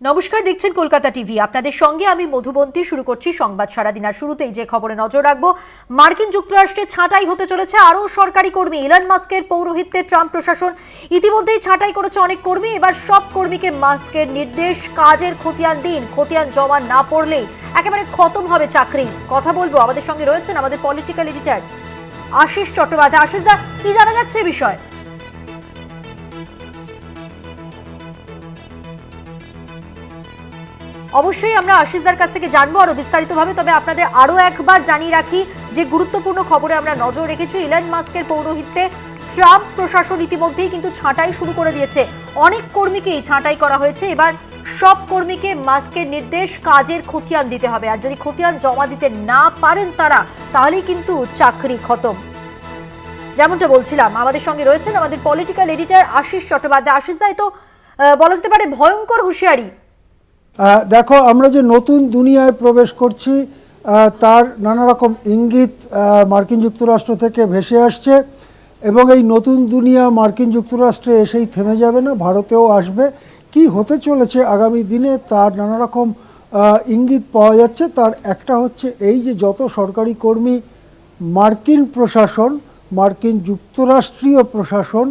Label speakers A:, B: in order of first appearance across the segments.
A: নমস্কার, দেখছেন কলকাতা টিভি। আপনাদের সঙ্গে আমি মধুবন্তী, শুরু করছি সংবাদ সারাদিন আর শুরুতেই যে খবরে নজর রাখব। মার্কিন যুক্তরাষ্ট্রে ছাঁটাই হতে চলেছে আরও সরকারি কর্মী। ইলন মাস্কের পৌরোহিত্যে ট্রাম্প প্রশাসন ইতিমধ্যেই ছাঁটাই করেছে অনেক কর্মী। এবার সব কর্মীকে মাস্কের নির্দেশ, কাজের খতিয়ান দিন। খতিয়ান জমা না পড়লেই একেবারে খতম হবে চাকরি। কথা বলব, আমাদের সঙ্গে রয়েছেন আমাদের পলিটিক্যাল এডিটর আশিস চট্টোপাধ্যায়। আশিস দা, কি জানা যাচ্ছে বিষয়ে? অবশ্যই আমরা আশিসদার কাছ থেকে জানব আরও বিস্তারিতভাবে, তবে আপনাদের আরও একবার জানিয়ে রাখি যে গুরুত্বপূর্ণ খবরে আমরা নজর রেখেছি, ইলন মাস্কের পৌরোহিত্যে ট্রাম্প প্রশাসন ইতিমধ্যেই কিন্তু ছাঁটাই শুরু করে দিয়েছে। অনেক কর্মীকেই ছাঁটাই করা হয়েছে, এবার সব কর্মীকে মাস্কের নির্দেশ কাজের খতিয়ান দিতে হবে। আর যদি খতিয়ান জমা দিতে না পারেন তারা, তাহলেই কিন্তু চাকরি খতম। যেমনটা বলছিলাম, আমাদের সঙ্গে রয়েছেন আমাদের পলিটিক্যাল এডিটর আশিস চট্টোপাধ্যায়। আশিস দায় তো বলা যেতে পারে ভয়ঙ্কর হুঁশিয়ারি।
B: দেখো, আমরা যে নতুন দুনিয়ায় প্রবেশ করছি তার নানা রকম ইঙ্গিত মার্কিন যুক্তরাষ্ট্র থেকে ভেসে আসছে এবং এই নতুন দুনিয়া মার্কিন যুক্তরাষ্ট্রে এসেই থেমে যাবে না, ভারতেও আসবে। কি হতে চলেছে আগামী দিনে তার নানা রকম ইঙ্গিত পাওয়া যাচ্ছে। তার একটা হচ্ছে এই যে যত সরকারি কর্মী, মার্কিন প্রশাসন, মার্কিন যুক্তরাষ্ট্রীয় প্রশাসন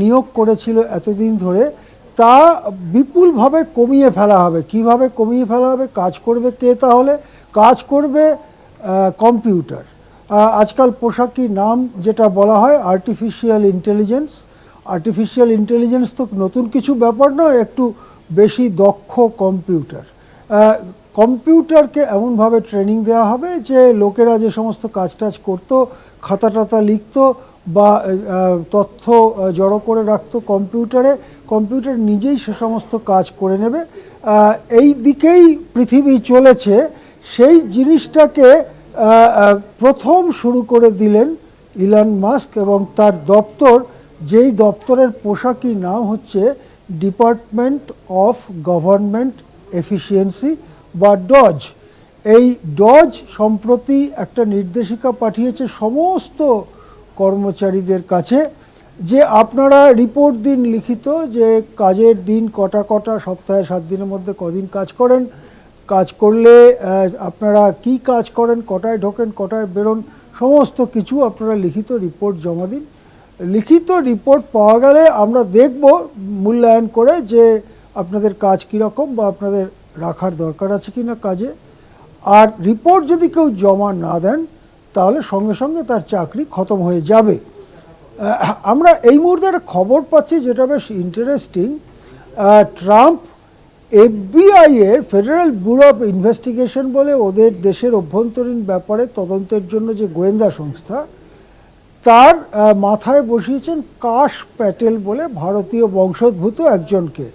B: নিয়োগ করেছিল এতদিন ধরে তা বিপুলভাবে কমিয়ে ফেলা হবে। কীভাবে কমিয়ে ফেলা হবে? কাজ করবে কে তাহলে? কাজ করবে কম্পিউটার। আজকাল পোশাকি নাম যেটা বলা হয় আর্টিফিশিয়াল ইন্টেলিজেন্স আর্টিফিশিয়াল ইন্টেলিজেন্স তো নতুন কিছু ব্যাপার নয়, একটু বেশি দক্ষ কম্পিউটার। কম্পিউটারকে এমনভাবে ট্রেনিং দেওয়া হবে যে লোকেরা যে সমস্ত কাজ টাজ করতো খাতা টাতা লিখতো বা তথ্য জড়ো করে রাখতো কম্পিউটারে, কম্পিউটার নিজেই সে সমস্ত কাজ করে নেবে। এই দিকেই পৃথিবী চলেছে, সেই জিনিসটাকে প্রথম শুরু করে দিলেন ইলান মাস্ক এবং তার দপ্তর। যেই দপ্তরের পোশাকই নাম হচ্ছে ডিপার্টমেন্ট অফ গভর্নমেন্ট এফিসিয়েন্সি বা ডজ। এই ডজ সম্প্রতি একটা নির্দেশিকা পাঠিয়েছে সমস্ত কর্মচারীদের কাছে যে আপনারা রিপোর্ট দিন লিখিত যে কাজের দিন কটা কটা, সপ্তাহে সাত দিনের মধ্যে কদিন কাজ করেন, কাজ করলে আপনারা কি কাজ করেন, কটায় ঢোকেন, কটায় বেরোন, সমস্ত কিছু আপনারা লিখিত রিপোর্ট জমা দিন। লিখিত রিপোর্ট পাওয়া গেলে আমরা দেখব মূল্যায়ন করে যে আপনাদের কাজ কীরকম বা আপনাদের রাখার দরকার আছে কি না কাজে। আর রিপোর্ট যদি কেউ জমা না দেন তাহলে সঙ্গে সঙ্গে তার চাকরি খতম হয়ে যাবে। আমরা এই মুহূর্তে খবর পাচ্ছি যেটা বেশ ইন্টারেস্টিং ট্রাম্প এফবিআই এর ফেডারেল ব্যুরো অফ ইনভেস্টিগেশন বলে ওদের দেশের অভ্যন্তরীণ ব্যাপারে তদন্তের জন্য যে গোয়েন্দা সংস্থা, তার মাথায় বসিয়েছেন কাশ প্যাটেল বলে ভারতীয় বংশোদ্ভূত একজনকে।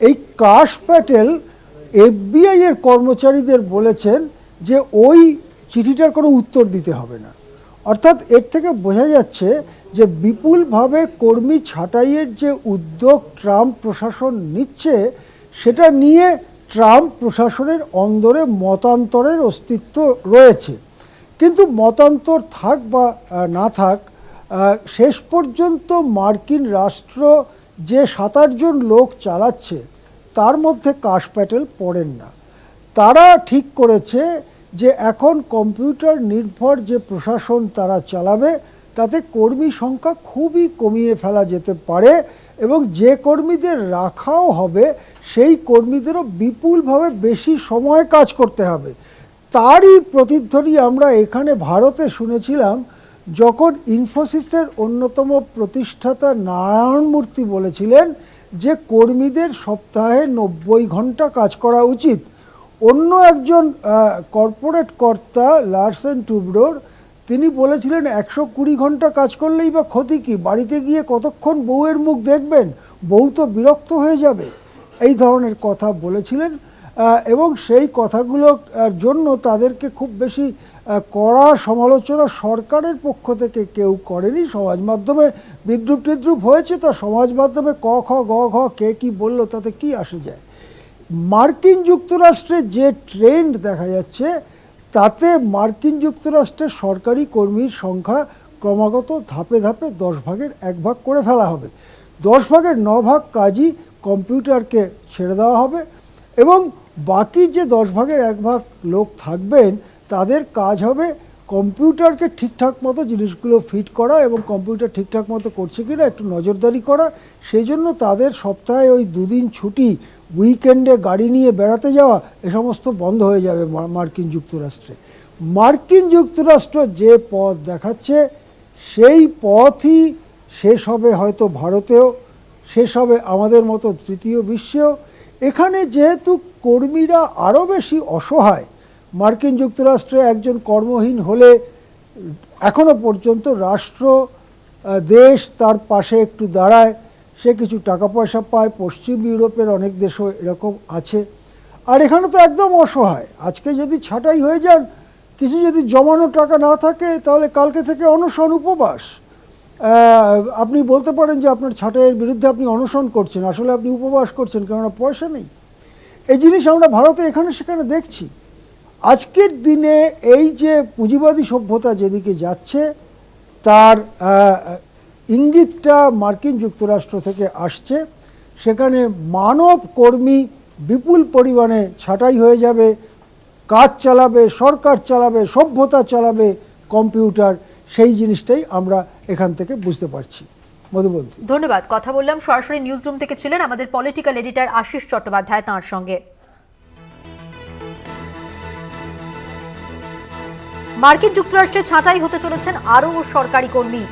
B: এই কাশ প্যাটেল এফবিআই এর কর্মচারীদের বলেছেন যে ওই চিঠিটার কোনো উত্তর দিতে হবে না। অর্থাৎ এর থেকে বোঝা যাচ্ছে যে বিপুলভাবে কর্মী ছাঁটাইয়ের যে উদ্যোগ ট্রাম্প প্রশাসন নিচ্ছে, সেটা নিয়ে ট্রাম্প প্রশাসনের অন্দরে মতান্তরের অস্তিত্ব রয়েছে। কিন্তু মতান্তর থাক বা না থাক শেষ পর্যন্ত মার্কিন রাষ্ট্র যে সাত আটজন লোক চালাচ্ছে, তার মধ্যে কাশ প্যাটেল পড়েন না। তারা ঠিক করেছে যে এখন কম্পিউটার নির্ভর যে প্রশাসন তারা চালাবে, তাতে কর্মী সংখ্যা খুবই কমিয়ে ফেলা যেতে পারে এবং যে কর্মীদের রাখাও হবে, সেই কর্মীদেরও বিপুলভাবে বেশি সময় কাজ করতে হবে। তারই প্রতিধ্বনি আমরা এখানে ভারতে শুনেছিলাম, যখন ইনফোসিসের অন্যতম প্রতিষ্ঠাতা নারায়ণ মূর্তি বলেছিলেন যে কর্মীদের সপ্তাহে নব্বই ঘণ্টা কাজ করা উচিত। অন্য একজন কর্পোরেট কর্তা লার্সেন টুবডোর তিনি বলেছিলেন, একশো কুড়ি ঘণ্টা কাজ করলেই বা ক্ষতি কি? বাড়িতে গিয়ে কতক্ষণ বউয়ের মুখ দেখবেন? বউ তো বিরক্ত হয়ে যাবে। এই ধরনের কথা বলেছিলেন এবং সেই কথাগুলোর জন্য তাদেরকে খুব বেশি কড়া সমালোচনা সরকারের পক্ষ থেকে কেউ করেনি। সমাজ মাধ্যমে বিদ্রুপ টিদ্রুপ হয়েছে তা সমাজ মাধ্যমে ক, খ, গ, ঘ, কে কি বলল, তাতে কি আসে যায়? মার্কিন যুক্তরাষ্ট্রে যে ট্রেন্ড দেখা যাচ্ছে, তাতে মার্কিন যুক্তরাষ্ট্রের সরকারি কর্মীর সংখ্যা ক্রমাগত ধাপে ধাপে দশ ভাগের এক ভাগ করে ফেলা হবে। দশ ভাগের ন ভাগ কাজই কম্পিউটারকে ছেড়ে দেওয়া হবে এবং বাকি যে দশ ভাগের এক ভাগ লোক থাকবেন, তাদের কাজ হবে কম্পিউটারকে ঠিকঠাক মতো জিনিসগুলো ফিট করা এবং কম্পিউটার ঠিকঠাক মতো করছে কিনা একটু নজরদারি করা। সেই জন্য তাদের সপ্তাহে ওই দুদিন ছুটি উইকেন্ডে গাড়ি নিয়ে বেড়াতে যাওয়া, এ সমস্ত বন্ধ হয়ে যাবে মার্কিন যুক্তরাষ্ট্রে। মার্কিন যুক্তরাষ্ট্র যে পথ দেখাচ্ছে, সেই পথই শেষ হবে হয়তো ভারতেও, শেষ হবে আমাদের মতো তৃতীয় বিশ্বেও। এখানে যেহেতু কর্মীরা আরও বেশি অসহায়, মার্কিন যুক্তরাষ্ট্রে একজন কর্মহীন হলে এখনও পর্যন্ত রাষ্ট্র দেশ তার পাশে একটু দাঁড়ায়। সে কিছু টাকা পয়সা পায়, পশ্চিম ইউরোপের অনেক দেশও এরকম আছে। আর এখানে তো একদম অসহায়। আজকে যদি ছাঁটাই হয়ে যান, কিছু যদি জমানো টাকা না থাকে, তাহলে কালকে থেকে অনশন উপবাস। আপনি বলতে পারেন যে আপনার ছাঁটাইয়ের বিরুদ্ধে আপনি অনশন করছেন, আসলে আপনি উপবাস করছেন, কেননা পয়সা নেই। এই জিনিস আমরা ভারতে এখানে সেখানে দেখছি। আজকের দিনে এই যে পুঁজিবাদী সভ্যতা যেদিকে যাচ্ছে, তার ইঙ্গিতটা মার্কিন যুক্তরাষ্ট্র থেকে আসছে, সেখানে মানব কর্মী বিপুল পরিমাণে ছাঁটাই হয়ে যাবে, কাজ চালাবে, সরকার চালাবে, সভ্যতা চালাবে, কম্পিউটার, সেই জিনিসটাই আমরা এখান থেকে বুঝতে পারছি। মধুবন্তী
A: ধন্যবাদ, কথা বললাম সরাসরি নিউজ রুম থেকে ছিলেন আমাদের পলিটিক্যাল এডিটর আশিস চট্টোপাধ্যায় তাঁর সঙ্গে। মার্কিন যুক্তরাষ্ট্রে ছাঁটাই হতে চলেছেন আরও সরকারি কর্মী।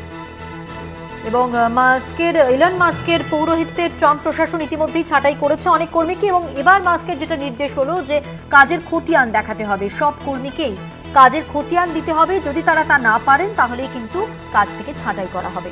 A: এবং মাস্কের, ইলন মাস্কের পৌরোহিত্যে ট্রাম্প প্রশাসন ইতিমধ্যেই ছাঁটাই করেছে অনেক কর্মীকে এবং এবার মাস্কের যেটা নির্দেশ হলো যে কাজের খতিয়ান দেখাতে হবে। সব কর্মীকেই কাজের খতিয়ান দিতে হবে। যদি তারা তা না পারেন, তাহলেই কিন্তু কাজ থেকে ছাঁটাই করা হবে।